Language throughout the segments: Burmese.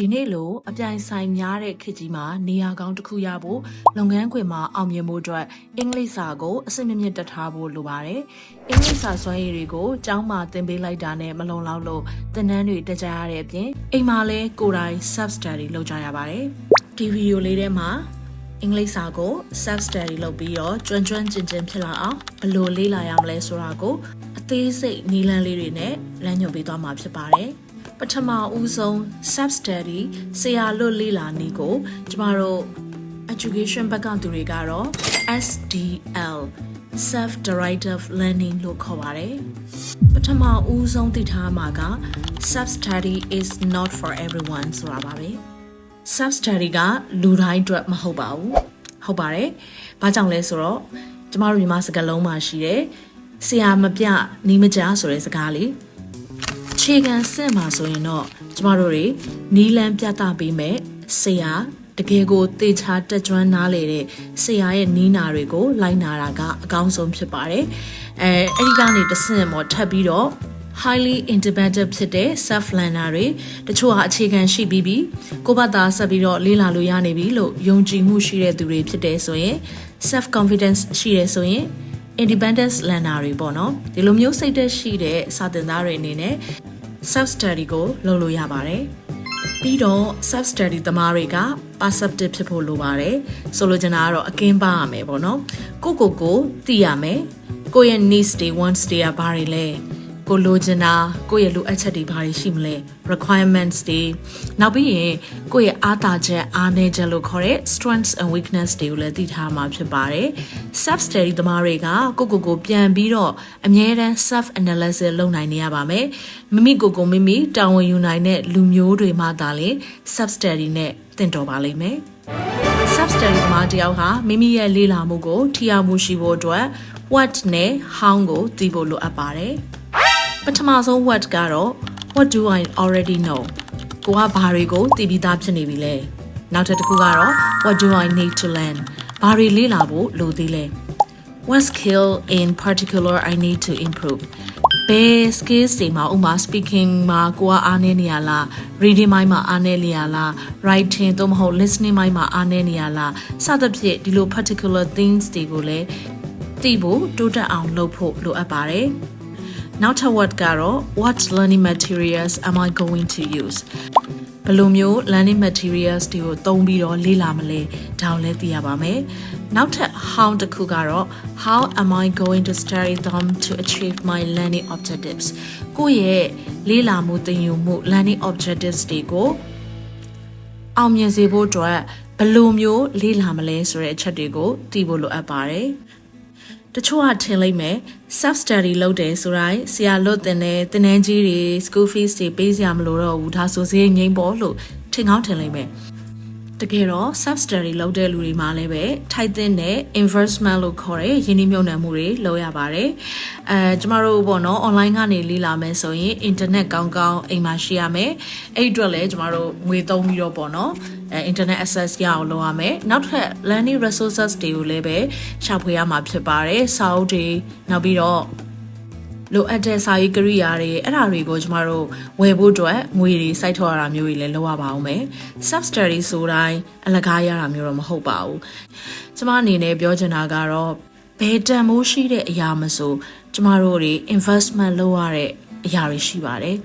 ဒီနေ့လိုအပြိုင်ဆိုင်များတဲ့ခေတ်ကြီးမှာနေရာကောင်းတစ်ခုရဖို့လုပ်ငန်းခွင်မှာအောင်မြင်ဖို့အတွက်အင်္ဂလိပ်စာကိုအစစ်မြင့်မြင့်တက်ထားဖို့လိုပါတယ်။အင်္ဂလိပ်စာစွမ်းရည်တွေကိုကျောင်းမှာသင်ပေးလိုက်တာနဲ့မလုံလောက်လို့သင်တန်းတွေတက်ကြရတဲ့အပြင်အိမ်မှာလည်းကိုယ်တိုင် self study လုပ်ကြရပါတယ်။ဒီဗီဒီယိုလေးထဲမှာအင်္ဂလိပ်စာကို self study လုပ်ပြီးတော့ကျွမ်းကျွမ်းကျင်ကျင်ဖြစ်လာအောင်ဘယ်လိုလေ့လာရမလဲဆိုတာကိုအသေးစိတ်နည်းလမ်းလေးတွေနဲ့လမ်းညွှန်ပေးသွားမှာဖြစ်ပါတယ်။ ပထမဦးဆုံး self study ဆရာလွတ်လေ့လာနည်းကိုကျမတို့ education ဘက်ကသူတွေကတော့ SDL self directive learning လို့ခေါ်ပါတယ်ပထမဦးဆုံးသိထားမှာက self study is not for everyone ဆိုတာပါပဲ self study ကလူတိုင်းအတွက်မဟုတ်ပါဘူးဟုတ်ပါတယ်ဘာကြောင့်လဲဆိုတော့ကျမတို့မြန်မာစကားလုံးမှာရှိတယ်ဆရာမပြနီးမကြားဆိုတဲ့စကားလေး အခြေခံစင့်မှာဆိုရင်တော့ကျမတို့တွေနီးလန်းပြသပေးမယ်ဆရာတကယ်ကိုတေချာတက်ကြွနားလေတဲ့ဆရာရဲ့နီးနာတွေကို လိုက်နာတာကအကောင်းဆုံးဖြစ်ပါတယ်အဲအဲ့ဒီကနေတဆင့်မော်ထပ်ပြီးတော့ highly independent ဖြစ်တဲ့ self learner တွေတချို့ဟာအခြေခံရှိပြီးပြီးကိုယ့်ဘာသာဆက်ပြီးတော့လေ့လာလို့ရနေပြီလို့ယုံကြည်မှုရှိတဲ့သူတွေဖြစ်တယ်ဆိုရင် self confidence ရှိတယ်ဆိုရင် independence learner တွေပေါ့နော်ဒီလိုမျိုးစိတ်သက်ရှိတဲ့စာသင်သားတွေအနေနဲ့ self study ကိုလုပ်လို့ရပါတယ်ပြီးတော့ self study သမားတွေက perceptive ဖြစ်ဖို့လိုပါတယ်ဆိုလိုချင်တာကတော့အကင်းပါရမယ်ပေါ့နော်ကိုကိုကိုသိရမယ်ကိုယ့်ရဲ့ needs တွေ wants တွေကဘာတွေလဲ ကိုလိုချင်တာကိုယ့်ရဲ့လိုအပ်ချက်တွေဘာတွေရှိမလဲ requirements တွေနောက်ပြီးရင်ကိုယ့်ရဲ့အားသာချက်အားနည်းချက်လို့ခေါ်တဲ့ strengths and weakness တွေကိုလည်းသိထားမှာဖြစ်ပါတယ် self study သမားတွေကကိုကိုကိုပြန်ပြီးတော့အမြဲတမ်း self analysis လုပ်နိုင်နေရပါမယ်မိမိကိုကိုမိမိတာဝန်ယူနိုင်တဲ့လူမျိုးတွေမှသာလေ self study နဲ့သင်တော်ပါလိမ့်မယ် self study သမားတယောက်ဟာမိမိရဲ့လေ့လာမှုကိုထိရောက်မှုရှိဖို့အတွက် what နဲ့ how ကိုသိဖို့လိုအပ်ပါတယ် ပထမဆုံး what ကတော့ what do i already know ကိုကဘာတွေကိုသိပြီးသားဖြစ်နေပြီလဲနောက်ထပ်တစ်ခုကတော့ what do i need to learn ဘာတွေလေ့လာဖို့လိုသေးလဲ what skill in particular i need to improve ဘယ် skills တွေမှာဥမာ speaking မှာကိုကအားနည်းနေရလား reading ပိုင်းမှာအားနည်းနေရလား writing သို့မဟုတ် listening ပိုင်းမှာအားနည်းနေရလားစသဖြင့်ဒီလို particular things တွေကိုလည်းသိဖို့တိုးတက်အောင်လုပ်ဖို့လိုအပ်ပါတယ် နောက်ထပ် word ကတော့ what learning materials am i going to use ဘယ်လိုမျိုး learning materials တွေကိုသုံးပြီးတော့လေ့လာမလဲဒါကိုလည်းသိရပါမယ်နောက်ထပ် how တစ်ခုကတော့ how am i going to study them to achieve my learning objectives ကိုယ့်ရဲ့လေ့လာမှုသင်ယူမှု learning objectives တွေကိုအောင်မြင်စေဖို့အတွက်ဘယ်လိုမျိုးလေ့လာမလဲဆိုတဲ့အချက်တွေကိုသိဖို့လိုအပ်ပါတယ် တချို့ကထင်လိုက်မယ် self study လုပ်တယ်ဆိုတိုင်းဆရာလွတ်တင်တဲ့တင်နန်းကြီးတွေ school fees တွေပေးစရာမလိုတော့ဘူးဒါဆိုစရိတ်ငိမ့်ပေါ်လို့ထင်ကောင်းထင်လိုက်မယ် တကယ်တော့ self study လုပ်တဲ့လူတွေမှာလည်းပဲထိုက်တဲ့ investment လို့ခေါ်တဲ့ယင်းနှိမ့်နှံမှုတွေလုပ်ရပါတယ်အဲကျမတို့ပေါ့နော် online ကနေလေ့လာမယ်ဆိုရင် internet ကောင်းကောင်းအိမ်မှာရှိရမယ်အဲ့အတွက်လည်းကျမတို့ငွေသုံးပြီးတော့ပေါ့နော်အဲ internet access ရအောင်လုပ်ရမယ်နောက်ထပ် learning resources တွေကိုလည်းပဲရှာဖွေရမှာဖြစ်ပါတယ်စာအုပ်တွေနောက်ပြီးတော့ လိုအပ်တဲ့စာရေးကိရိယာတွေအဲ့ဒါတွေကိုကျမတို့ဝယ်ဖို့အတွက်ငွေတွေစိုက်ထုတ်ရတာမျိုးတွေလည်းလုပ်ရပါအောင်မယ် sub study ဆိုတိုင်းအလကားရတာမျိုးတော့မဟုတ်ပါဘူးကျမအနေနဲ့ပြောချင်တာကတော့ဘယ်တန်မိုးရှိတဲ့အရာမဆိုကျမတို့တွေ investment လုပ်ရတဲ့အရာတွေရှိပါတယ်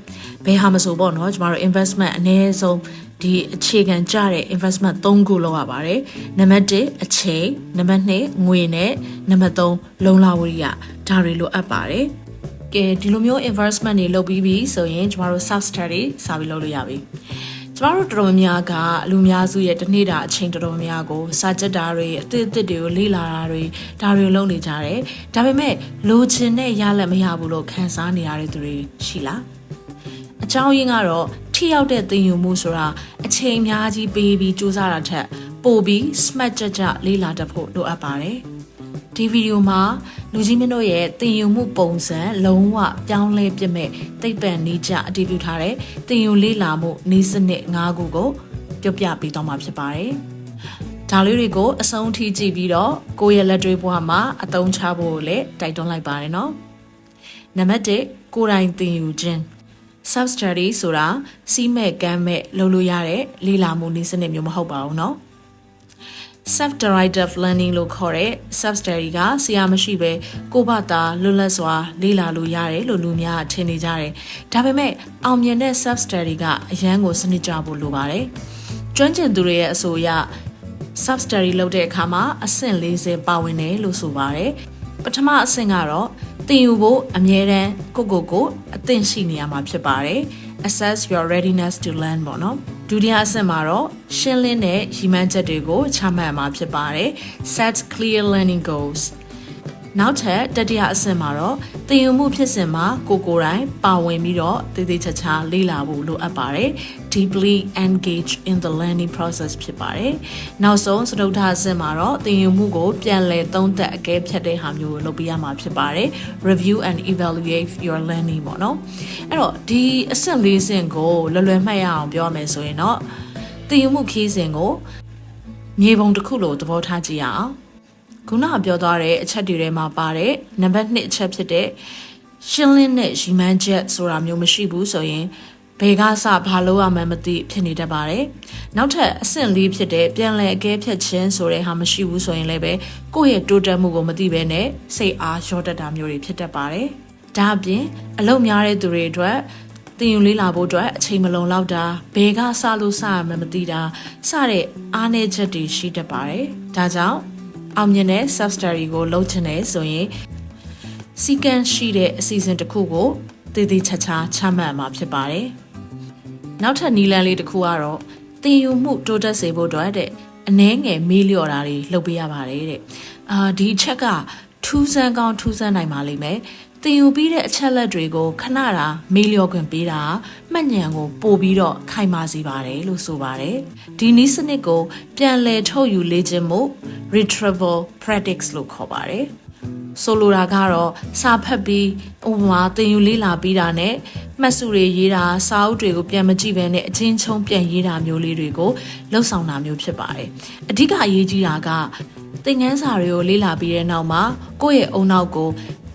ဘယ်ဟာမဆိုပေါ့နော်ကျမတို့ investment အနည်းဆုံးဒီအခြေခံကြတဲ့ investment 3ခုလောက်ရပါတယ်။နံပါတ်1အချိန်နံပါတ်2ငွေနဲ့နံပါတ်3လုံလဝရိယဒါတွေလိုအပ်ပါတယ်။ ကဲဒီလိုမျိုး investment တွေလုပ်ပြီးပြီဆိုရင်ကျမတို့ self study စာပြီးလုပ်လို့ရပြီကျမတို့တော်တော်များများကလူများစုရဲ့တနေ့တာအချိန်တော်တော်များကိုစာကြက်တာတွေအသစ်အသစ်တွေကိုလေ့လာတာတွေဒါတွေလုပ်နေကြတယ်ဒါပေမဲ့လိုချင်တဲ့ရလက်မရဘူးလို့ခံစားနေရတဲ့သူတွေရှိလားအကြောင်းရင်းကတော့ထိရောက်တဲ့သင်ယူမှုဆိုတာအချိန်အများကြီးပေးပြီးစူးစမ်းတာထက်ပိုပြီး smart ကြကြလေ့လာတတ်ဖို့လိုအပ်ပါတယ် ဒီဗီဒီယိုမှာလူကြီးမင်းတို့ရဲ့တင်ယူမှုပုံစံလုံးဝပြောင်းလဲပြမဲ့သိပ္ပံနေကြအတည်ပြုထားတဲ့တင်ယူလေးလာမှုနေစနစ်၅ခုကိုပြောပြပေးသွားမှာဖြစ်ပါတယ်။ဒါလေးတွေကိုအဆုံးထိကြည့်ပြီးတော့ကိုယ့်ရဲ့လက်တွေ့ဘဝမှာအသုံးချဖို့လည်းတိုက်တွန်းလိုက်ပါတယ်နော်။နံပါတ်1ကိုယ်တိုင်တင်ယူခြင်း self study ဆိုတာစီးမဲ့ကမ်းမဲ့လုပ်လို့ရတဲ့လေ့လာမှုနည်းစနစ်မျိုးမဟုတ်ပါဘူးเนาะ self directed learning လို့ခေါ်တဲ့ self study ကဆရာမရှိပဲကိုယ့်ဘာသာလွတ်လပ်စွာ လေ့လာလို့ရတယ်လို့လူများထင်နေကြတယ်ဒါပေမဲ့အောင်မြင်တဲ့ self study ကအရန်ကိုစနစ်ကြဖို့လိုပါတယ်ကျွမ်းကျင်သူတွေရဲ့အဆိုအရ self study လုပ်တဲ့အခါမှာအဆင့်40ပါဝင်တယ်လို့ဆိုပါတယ်ပထမအဆင့်ကတော့သင်ယူဖို့အမြဲတမ်းကိုကိုကိုအသင့်ရှိနေရမှာဖြစ်ပါတယ် assess your readiness to learn ပေါ့နော် ဒုတိယအဆင့်မှာတော့ရှင်းလင်းတဲ့ရည်မှန်းချက်တွေကိုချမှတ်မှာဖြစ်ပါတယ် set clear learning goals နောက်ထပ်တတိယအဆင့်မှာတော့သင်ယူမှုဖြစ်စဉ်မှာကိုကိုယ်တိုင်ပါဝင်ပြီးတော့တည်တည်ချာချာလေ့လာဖို့လိုအပ်ပါတယ် deeply engage in the learning process ဖြစ်ပါတယ်နောက်ဆုံးစတုထအဆင့်မှာတော့သင်ယူမှုကိုပြန်လည်သုံးသပ်အကဲဖြတ်တဲ့ဟာမျိုးကိုလုပ်ပြရမှာဖြစ်ပါတယ် review and evaluate your learning ပေါ့နော်အဲ့တော့ဒီအဆင့်လေးဆင့်ကိုလွယ်လွယ်မှတ်ရအောင်ပြောမယ်ဆိုရင်တော့သင်ယူမှုခီးစဉ်ကိုမြေပုံတစ်ခုလိုသဘောထားကြည့်ရအောင်ခုနကပြောသွားတဲ့အချက်တွေထဲမှာပါတဲ့နံပါတ်1အချက်ဖြစ်တဲ့ရှင်းလင်းတဲ့ရီမန်းချက်ဆိုတာမျိုးမရှိဘူးဆိုရင် ဘယ်ကစဘာလို့ရမှန်းမသိဖြစ်နေတတ်ပါတယ်။နောက်ထပ်အဆင့်လေးဖြစ်တဲ့ပြန်လည်အကဲဖြတ်ခြင်းဆိုတဲ့ဟာမရှိဘူးဆိုရင်လည်းပဲကိုယ့်ရဲ့တိုးတက်မှုကိုမသိဘဲနဲ့စိတ်အားလျော့တတ်တာမျိုးတွေဖြစ်တတ်ပါတယ်။ဒါအပြင်အလုပ်များတဲ့သူတွေအတွက်တင်ယူလေးလာဖို့အတွက်အချိန်မလုံလောက်တာဘယ်ကစလို့စရမှန်းမသိတာစတဲ့အားနည်းချက်တွေရှိတတ်ပါတယ်။ဒါကြောင့်အောင်မြင်တဲ့ sub study ကိုလုပ်ချင်တယ်ဆိုရင်စီကံရှိတဲ့အစီအစဉ်တစ်ခုကိုတည်တည်ချာချာချမှတ်မှာဖြစ်ပါတယ်။ နောက်ထပ်နီလန်းလေးတစ်ခုကတော့တင်ယူမှုတိုးတက်စေဖို့အတွက်တဲ့အနှဲငယ်မေးလျော့တာတွေလုပ်ပေးရပါတယ်တဲ့။အာဒီအချက်ကထူးဆန်းကောင်းထူးဆန်းနိုင်ပါလိမ့်မယ်။တင်ယူပြီးတဲ့အချက်လက်တွေကိုခဏတာမေးလျော့ခွင့်ပေးတာမှတ်ဉာဏ်ကိုပို့ပြီးတော့ခိုင်မာစေပါတယ်လို့ဆိုပါတယ်။ဒီနည်းစနစ်ကိုပြန်လည်ထုတ်ယူလေ့ကျင့်မှု retrieval practice လို့ခေါ်ပါတယ်။ဆိုလိုတာကတော့စာဖတ်ပြီးဥပမာသင်ယူလေ့လာပြီးတာနဲ့ မှတ်စုတွေရေးတာစာအုပ်တွေကိုပြန်မကြည့်ဘဲနဲ့အချင်းချင်းပြန်ရေးတာမျိုးလေးတွေကိုလှုပ်ဆောင်တာမျိုးဖြစ်ပါတယ်။အဓိကအရေးကြီးတာကသင်ခန်းစာတွေကိုလေ့လာပြီးတဲ့နောက်မှာကိုယ့်ရဲ့အုံနောက်ကို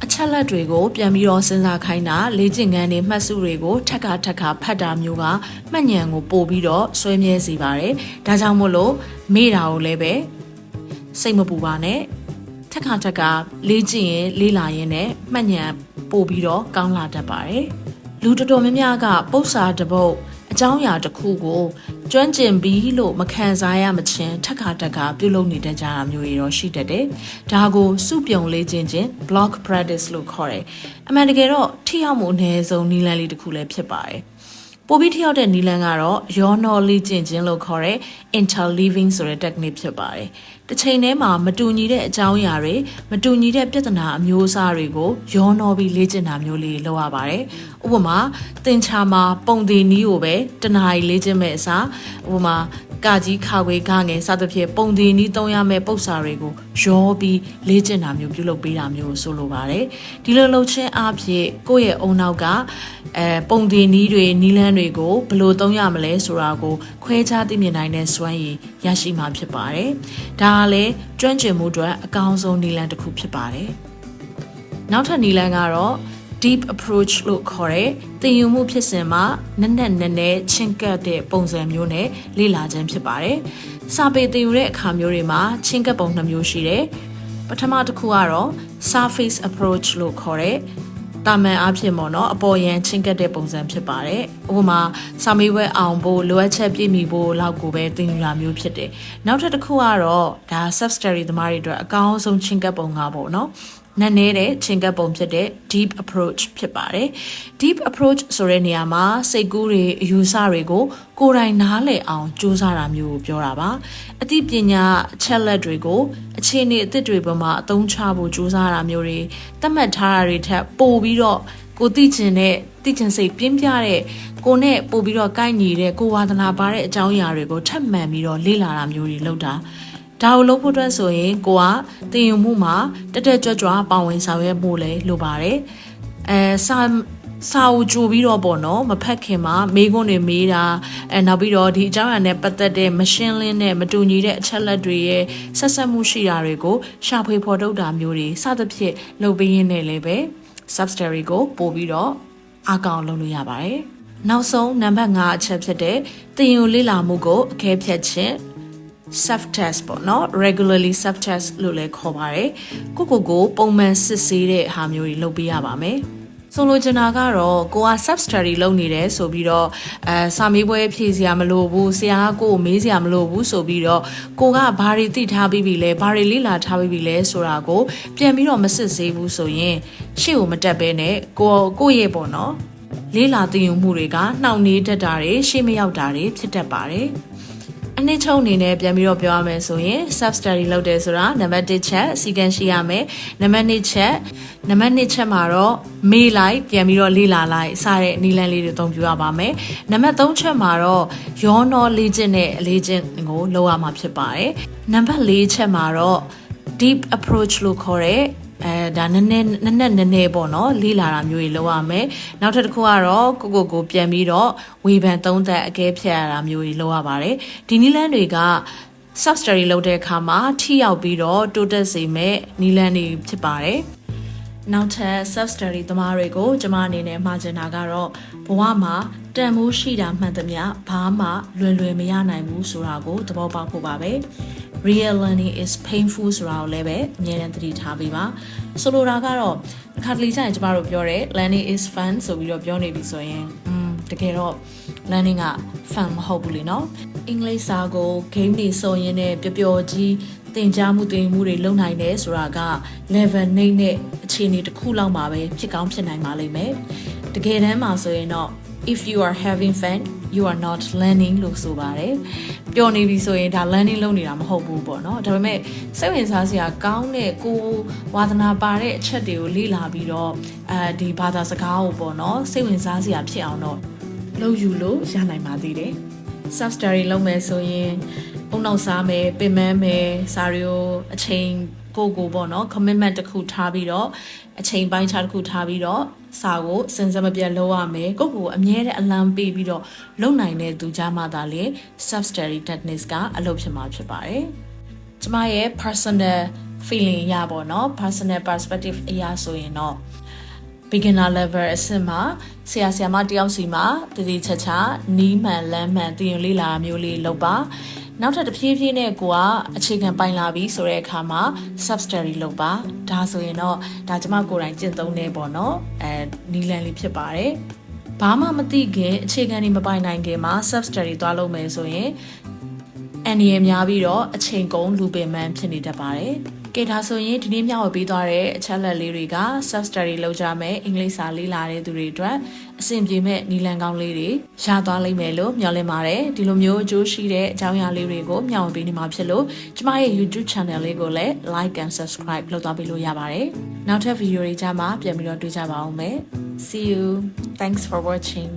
အချက်လက်တွေကိုပြန်ပြီးတော့စဉ်းစားခိုင်းတာလေ့ကျင့်ခန်းတွေမှတ်စုတွေကိုထက်ကထက်ကဖတ်တာမျိုးကမှတ်ဉာဏ်ကိုပို့ပြီးတော့ဆွဲမြဲစေပါတယ်။ဒါကြောင့်မို့လို့မေ့တာကိုလည်းပဲစိတ်မပူပါနဲ့ထက်ခါထက်ကလေးကျင်ရင်လေးလာရင်နဲ့မှတ်ဉာဏ်ပို့ပြီးတော့ကောင်းလာတတ်ပါတယ် လူတော်တော်များများကပု္ပ္ပာတပုတ်အကြောင်းအရာတစ်ခုကိုကျွမ်းကျင်ပြီးလို့မခံစားရမချင်းထက်ခါတက်ကပြုလုပ်နေတတ်ကြတာမျိုးတွေတော့ရှိတတ်တယ်။ဒါကိုစုပြုံလေးချင်းချင်း block practice လို့ခေါ်တယ်။အမှန်တကယ်တော့ထိရောက်မှုအနည်းဆုံးနည်းလမ်းလေးတစ်ခုလည်းဖြစ်ပါတယ်။ ပိုပြီးထိရောက်တဲ့နီလန်ကတော့ရောနော်လေးကျင့်ခြင်းလို့ခေါ်တဲ့ interleaving ဆိုတဲ့ technique ဖြစ်ပါတယ်။တစ်ချိန်တည်းမှာမတူညီတဲ့အကြောင်းအရာတွေမတူညီတဲ့ပြဿနာအမျိုးအစားတွေကိုရောနော်ပြီးလေ့ကျင့်တာမျိုးလေးလုပ်ရပါတယ်။ဥပမာသင်္ချာမှာပုံသေးနီးကိုပဲတနားရီလေ့ကျင့်မဲ့အစားဥပမာ ကကြီးခါခွေခငယ်စသဖြင့်ပုံသေးနီးသုံးရမယ့်ပု္ပ္ပစာတွေကိုရောပြီးလေ့ကျင့်တာမျိုးပြုလုပ်ပေးတာမျိုးဆိုလိုပါတယ်ဒီလိုလုပ်ခြင်းအပြင်ကိုယ့်ရဲ့အုံနောက်ကအဲပုံသေးနီးတွေနီးလန်းတွေကိုဘယ်လိုသုံးရမလဲဆိုတာကိုခွဲခြားသိမြင်နိုင်တဲ့စွမ်းရည်ရရှိမှာဖြစ်ပါတယ်ဒါကလည်းကျွမ်းကျင်မှုအတွက်အကောင်းဆုံးနီးလန်းတစ်ခုဖြစ်ပါတယ်နောက်ထပ်နီးလန်းကတော့ deep approach လို့ခေါ်တဲ့သင်ယူမှုဖြစ်စဉ်မှာနက်နက်နဲနဲချင်းကပ်တဲ့ပုံစံမျိုးနဲ့လေ့လာခြင်းဖြစ်ပါတယ်။စာပေသင်ယူတဲ့အခါမျိုးတွေမှာချင်းကပ်ပုံနှမျိုးရှိတယ်။ပထမတစ်ခုကတော့ surface approach လို့ခေါ်တဲ့တာမန်အဖြစ်ပေါ့နော်အပေါ်ယံချင်းကပ်တဲ့ပုံစံဖြစ်ပါတယ်။ဥပမာစာမေးပွဲအောင်ဖို့လိုအပ်ချက်ပြည့်မီဖို့လောက်ကိုပဲသင်ယူတာမျိုးဖြစ်တယ်။နောက်ထပ်တစ်ခုကတော့ဒါ sub study သမားတွေအတွက်အကောင်းဆုံးချင်းကပ်ပုံကပေါ့နော်။ နက်နေတဲ့ချင်းကပ်ပုံဖြစ်တဲ့ deep approach ဖြစ်ပါတယ် deep approach ဆိုတဲ့နေရာမှာစိတ်ကူးတွေအယူဆတွေကိုကိုယ်တိုင်နားလည်အောင်စူးစမ်းတာမျိုးကိုပြောတာပါအသိပညာအချက်လက်တွေကိုအခြေအနေအသစ်တွေပေါ်မှာအသုံးချဖို့စူးစမ်းတာမျိုးတွေသတ်မှတ်ထားတာတွေထက်ပိုပြီးတော့ကိုသိချင်တဲ့သိချင်စိတ်ပြင်းပြတဲ့ကိုနဲ့ပို့ပြီးတော့ကိုက်ညီတဲ့ကိုဝါသနာပါတဲ့အကြောင်းအရာတွေကိုထပ်မံပြီးတော့လေ့လာတာမျိုးတွေလုပ်တာ ဒါကိုလုပ်ဖို့အတွက်ဆိုရင်ကိုကတင်ယူမှုမှာတက်တက်ကြွကြွပါဝင်ဆောင်ရွက်မှုလည်းလိုပါတယ်အဲစာစာအုပ်ကြိုပြီးတော့ပေါ့နော်မဖက်ခင်မှာမေးခွန်းတွေမေးတာအဲနောက်ပြီးတော့ဒီအကြောင်းအရာနဲ့ပတ်သက်တဲ့မရှင်းလင်းတဲ့မတူညီတဲ့အချက်လက်တွေရဲ့ဆက်ဆက်မှုရှိတာတွေကိုရှာဖွေဖော်ထုတ်တာမျိုးတွေစသဖြင့်လုပ်ပေးရင်းနဲ့လည်းပဲ substory ကိုပို့ပြီးတော့အကောင်လုပ်လို့ရပါတယ်နောက်ဆုံးနံပါတ်5အချက်ဖြစ်တဲ့တင်ယူလေ့လာမှုကိုအကဲဖြတ်ခြင်း self test ပေါ့နော် regularly self test လို့လည်းခေါ်ပါတယ်ကိုကိုကိုပုံမှန်စစ်ဆေးတဲ့ဟာမျိုးတွေလုပ်ပေးရပါမယ်ဆိုလိုချင်တာကတော့ကိုက sub study လုပ်နေတယ်ဆိုပြီးတော့အဲစာမေးပွဲဖြေစရာမလိုဘူးဆရာကကိုကိုမေးစရာမလိုဘူးဆိုပြီးတော့ကိုကဘာတွေသိထားပြီးပြီလဲဘာတွေလေ့လာထားပြီးပြီလဲဆိုတာကိုပြန်ပြီးတော့မစစ်ဆေးဘူးဆိုရင်ရှေ့ကိုမတက်ဘဲနဲ့ကိုကိုရဲ့ပေါ့နော်လေးလာသိယူမှုတွေကနှောင့်နှေးတတ်တာတွေရှေ့မရောက်တာတွေဖြစ်တတ်ပါတယ်။ အနည်းချုံအနေနဲ့ပြန်ပြီးတော့ပြောရမယ်ဆိုရင် sub study လုပ်တယ်ဆိုတာနံပါတ်1ချက်စီကံရှိရမယ်နံပါတ်2ချက်နံပါတ်2ချက်မှာတော့မေးလိုက်ပြန်ပြီးတော့လေ့လာလိုက်စတဲ့နည်းလမ်းလေးတွေသုံးပြရပါမယ်နံပါတ်3ချက်မှာတော့ရောနှောလေ့ကျင့်တဲ့အလေ့ကျင့်ကိုလုပ်ရမှာဖြစ်ပါတယ်နံပါတ်4ချက်မှာတော့ deep approach လို့ခေါ်တဲ့ အဲဒါနည်းနည်းနည်းနည်းနည်းနည်းပေါ့နော်လေးလာတာမျိုးတွေလုပ်ရမယ်နောက်ထပ်တစ်ခုကတော့ကိုကိုကိုပြန်ပြီးတော့ဝေဖန်သုံးသပ်အကဲဖြတ်ရတာမျိုးတွေလုပ်ရပါတယ်ဒီနည်းလမ်းတွေက sub study လုပ်တဲ့အခါမှာထိရောက်ပြီးတော့တိုးတက်စေမဲ့နည်းလမ်းတွေဖြစ်ပါတယ်နောက်ထပ် self study သမားတွေကိုကျွန်မအနေနဲ့မှာချင်တာကတော့ဘဝမှာတန်မိုးရှိတာမှန်သမျှဘာမှလွယ်လွယ်မရနိုင်ဘူးဆိုတာကိုသဘောပေါက်ဖို့ပါပဲ real learning is painful ဆိုတာကိုလည်းပဲအမြဲတမ်းသတိထားပေးပါဆိုလိုတာကတော့အခါတလေကျရင်ကျမတို့ပြောတယ် learning is fun ဆိုပြီးတော့ပြောနေပြီဆိုရင်อืมတကယ်တော့ learning က fun မဟုတ်ဘူးလေနော်အင်္ဂလိပ်စာကို game တွေဆိုရင်လည်းပျော်ပျော်ကြီးသင်ကြားမှုသင်မှုတွေလုပ်နိုင်တယ်ဆိုတာက level နှိမ့်တဲ့အခြေအနေတစ်ခုလောက်မှာပဲဖြစ်ကောင်းဖြစ်နိုင်ပါလိမ့်မယ်တကယ်တမ်းမှာဆိုရင်တော့ if you are having fun you are not learning လို့ဆိုပါတယ်ပျော်နေပြီဆိုရင်ဒါ learning လုပ်နေတာမဟုတ်ဘူးပေါ့နော်ဒါပေမဲ့စိတ်ဝင်စားစရာကောင်းတဲ့ကိုဝါသနာပါတဲ့အချက်တွေကိုလေ့လာပြီးတော့အဲဒီဘာသာစကားကိုပေါ့နော်စိတ်ဝင်စားစရာဖြစ်အောင်တော့လုပ်ယူလို့ရနိုင်ပါသေးတယ် self study လုပ်မယ်ဆိုရင်အုံနောက်စားမယ်ပင်ပန်းမယ်စာရီကိုအချိန် ကိုကိုပေါ့နော် commitment တစ်ခုထားပြီးတော့အချိန်ပိုင်းခြားတစ်ခုထားပြီးတော့စာကိုစင်စမပြတ်လုပ်ရမယ်ကိုကိုအမြဲတမ်းအလံပေးပြီးတော့လုပ်နိုင်တဲ့သူကြမှာသာလေ self study techniques ကအလုပ်ဖြစ်မှာဖြစ်ပါတယ်ကျမရဲ့ personal feeling ရပါတော့ personal perspective အရာဆိုရင်တော့ beginner level အဆင့်မှာဆရာဆရာမတယောက်စီမှာတည်တည်ချာချာနီးမှန်လမ်းမှန်တည်ရင်လေးလာမျိုးလေးလုပ်ပါ နောက်ထပ်တစ်ဖြည်းဖြည်းနဲ့ကိုကအခြေခံပိုင်လာပြီဆိုတဲ့အခါမှာ sub study လုပ်ပါဒါဆိုရင်တော့ဒါကျမကိုယ်တိုင်ကျင့်သုံးနေပေါ့နော်အဲနီလန်လေးဖြစ်ပါတယ်ဘာမှမသိခင်အခြေခံတွေမပိုင်နိုင်ခင်မှာ sub study သွားလုပ်မယ်ဆိုရင်အန်ရည်များပြီးတော့အချိန်ကုန်လူပင်မှန်ဖြစ်နေတတ်ပါတယ် ကဲဒါဆိုရင်ဒီနေ့မျှဝေပေးသွားတဲ့အချက်လက်လေးတွေက self study လုပ်ကြမယ်အင်္ဂလိပ်စာလေ့လာတဲ့သူတွေအတွက်အဆင်ပြေမဲ့နီလန်ကောင်းလေးတွေရသွားလိမ့်မယ်လို့မျှော်လင့်ပါတယ်ဒီလိုမျိုးအကျိုးရှိတဲ့အကြောင်းအရာလေးတွေကိုမျှဝေပေးနေမှာဖြစ်လို့ကျမရဲ့ YouTube channel လေးကိုလည်း like and subscribe လုပ်သွားပေးလို့ရပါတယ်နောက်ထပ်ဗီဒီယိုတွေကြမှာပြန်ပြီးတော့တွေ့ကြပါအောင်မယ် see you thanks for watching